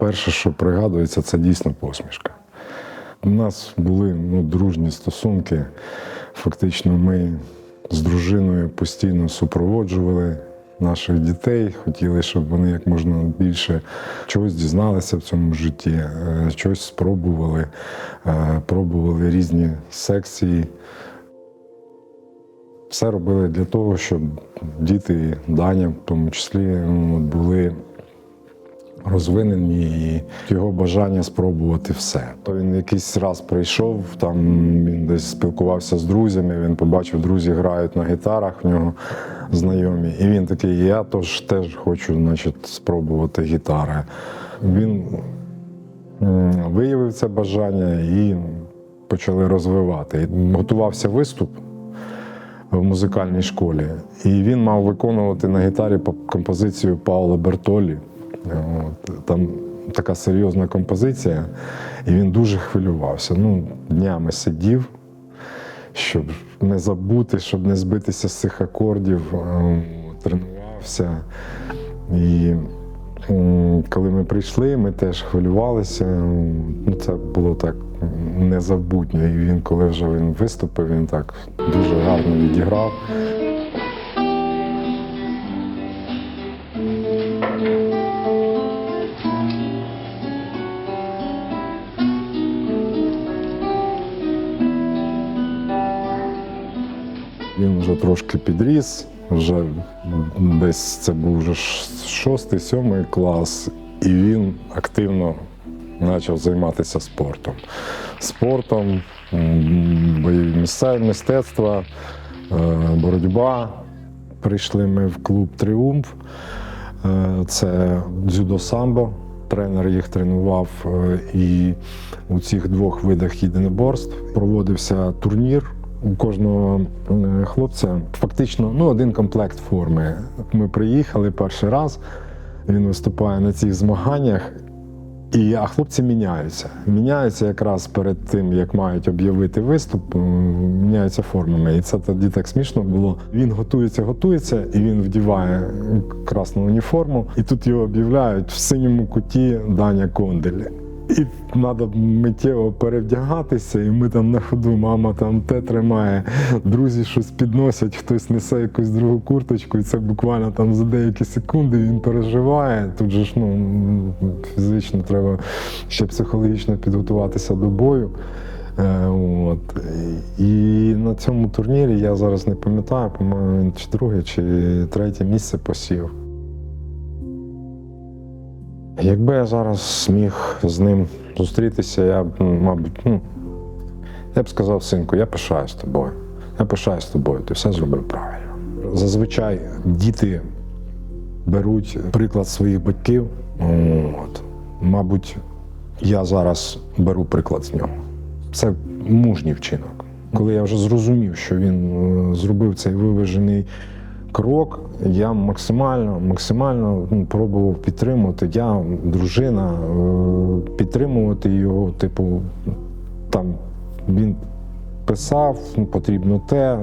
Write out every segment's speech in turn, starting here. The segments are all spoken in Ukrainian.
Перше, що пригадується, це дійсно посмішка. У нас були ну, дружні стосунки. Фактично, ми з дружиною постійно супроводжували наших дітей, хотіли, щоб вони як можна більше чогось дізналися в цьому житті, е, щось спробували, е, пробували різні секції. Все робили для того, щоб діти, Даня, в тому числі, ну, були розвинені і його бажання спробувати все. То він якийсь раз прийшов, там він десь спілкувався з друзями, він побачив, друзі грають на гітарах в нього знайомі. І він такий, я тож теж хочу значить, спробувати гітари. Він виявив це бажання і почали розвивати. Готувався виступ в музикальній школі, і він мав виконувати на гітарі по- композицію Паула Бертолі. От, там така серйозна композиція, і він дуже хвилювався. Ну, днями сидів, щоб не забути, щоб не збитися з цих акордів, е, тренувався. І коли ми прийшли, ми теж хвилювалися. Ну, це було так незабутньо. І він, коли вже він виступив, він так дуже гарно відіграв. Він вже трошки підріс, вже десь це був вже шостий, сьомий клас, і він активно почав займатися спортом. Спортом, бойові місце- мистецтва, е, боротьба. Прийшли ми в клуб Тріумф. Е, Це дзюдо самбо. Тренер їх тренував е, і у цих двох видах єдиноборств проводився турнір. У кожного е, хлопця фактично ну, один комплект форми. Ми приїхали перший раз, він виступає на цих змаганнях, і, а хлопці міняються. Міняються якраз перед тим, як мають об'явити виступ, е, міняються формами. І це тоді так смішно було. Він готується, готується, і він вдіває красну уніформу, і тут його об'являють в синьому куті Даня Кондель. І треба миттєво перевдягатися, і ми там на ходу, мама там те тримає, друзі щось підносять, хтось несе якусь другу курточку, і це буквально там за деякі секунди він переживає. Тут же ж ну, фізично треба ще психологічно підготуватися до бою. Е, От. І на цьому турнірі я зараз не пам'ятаю, по-моєму, чи друге, чи третє місце посів. Якби я зараз зміг з ним зустрітися, я б, мабуть, ну, я б сказав, синку, я пишаюсь тобою. Я пишаюсь тобою, ти все зробив правильно. Зазвичай діти беруть приклад своїх батьків. От. Мабуть, я зараз беру приклад з нього. Це мужній вчинок. Коли я вже зрозумів, що він е, зробив цей виважений крок, я максимально, максимально ну, пробував підтримувати. Я, дружина, е, підтримувати його, типу, там він писав, ну, потрібно те.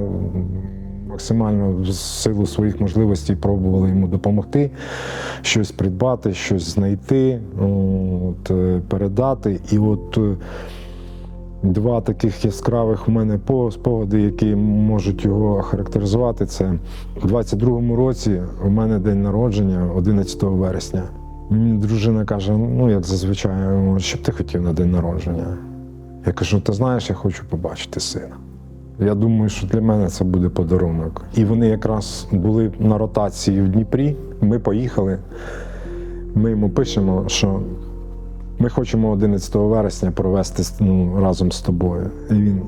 Максимально в силу своїх можливостей пробували йому допомогти, щось придбати, щось знайти, от, е, передати. І от е, два таких яскравих в мене спогади, які можуть його характеризувати, це у 22-му році у мене день народження, 11 вересня. Мені дружина каже: ну, як зазвичай, що б ти хотів на день народження? Я кажу, ти знаєш, я хочу побачити сина. Я думаю, що для мене це буде подарунок. І вони якраз були на ротації в Дніпрі. Ми поїхали. Ми йому пишемо, що ми хочемо 11 вересня провести ну, разом з тобою. І він,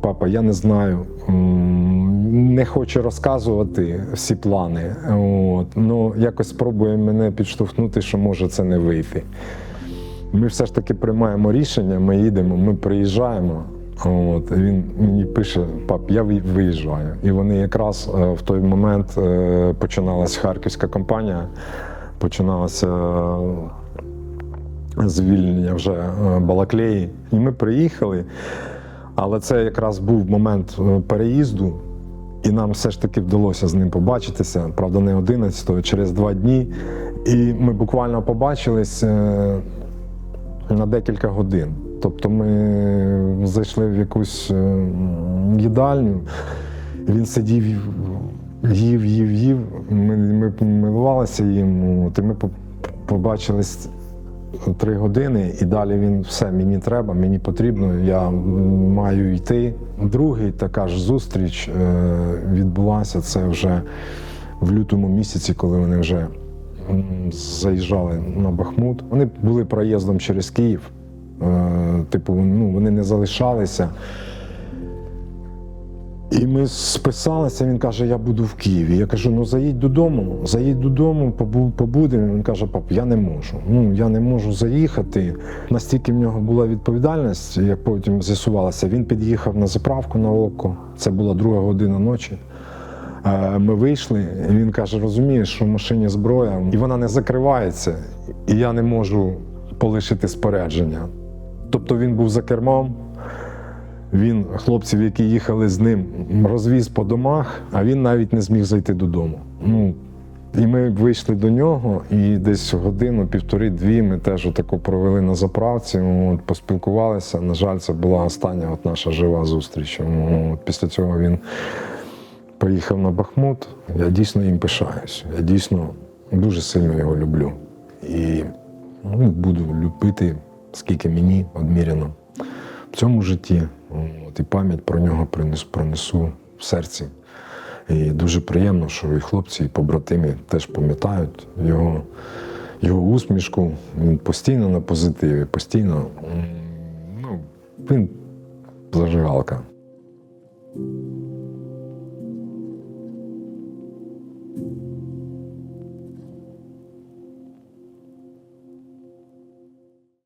папа, я не знаю, не хоче розказувати всі плани. От, ну, якось спробує мене підштовхнути, що може це не вийти. Ми все ж таки приймаємо рішення, ми їдемо, ми приїжджаємо. От, він мені пише: пап, я виїжджаю. І вони якраз е, в той момент е, починалась харківська кампанія, починалося е, звільнення вже е, Балаклеї. І ми приїхали, але це якраз був момент е, переїзду. І нам все ж таки вдалося з ним побачитися, правда, не 11-го, через два дні. І ми буквально побачились. е, на декілька годин. Тобто ми зайшли в якусь їдальню, він сидів, їв, їв, їв. Ми, ми милувалися їм. І ми побачились три години, і далі він все, мені треба, мені потрібно, я маю йти. Другий така ж зустріч е, відбулася. Це вже в лютому місяці, коли вони вже заїжджали на Бахмут. Вони були проїздом через Київ. Е, Типу, ну, вони не залишалися. І ми списалися, він каже, я буду в Києві. Я кажу, ну заїдь додому, заїдь додому, побу- побудемо. Він каже, пап, я не можу. Ну, я не можу заїхати. Настільки в нього була відповідальність, як потім з'ясувалося, він під'їхав на заправку на око. Це була друга година ночі. Е, Ми вийшли, і він каже: розумієш, що в машині зброя, і вона не закривається, і я не можу полишити спорядження. Тобто він був за кермом, він хлопців, які їхали з ним, розвіз по домах, а він навіть не зміг зайти додому. Ну, і ми вийшли до нього, і десь годину, півтори-дві ми теж отако провели на заправці, от, поспілкувалися. На жаль, це була остання от наша жива зустріч. От, після цього він поїхав на Бахмут. Я дійсно їм пишаюсь. Я дійсно дуже сильно його люблю. І ну, буду любити, скільки мені одміряно в цьому житті. От, і пам'ять про нього принесу, пронесу в серці. І дуже приємно, що і хлопці, і побратимі теж пам'ятають його, його усмішку. Він постійно на позитиві, постійно. Ну, він зажигалка.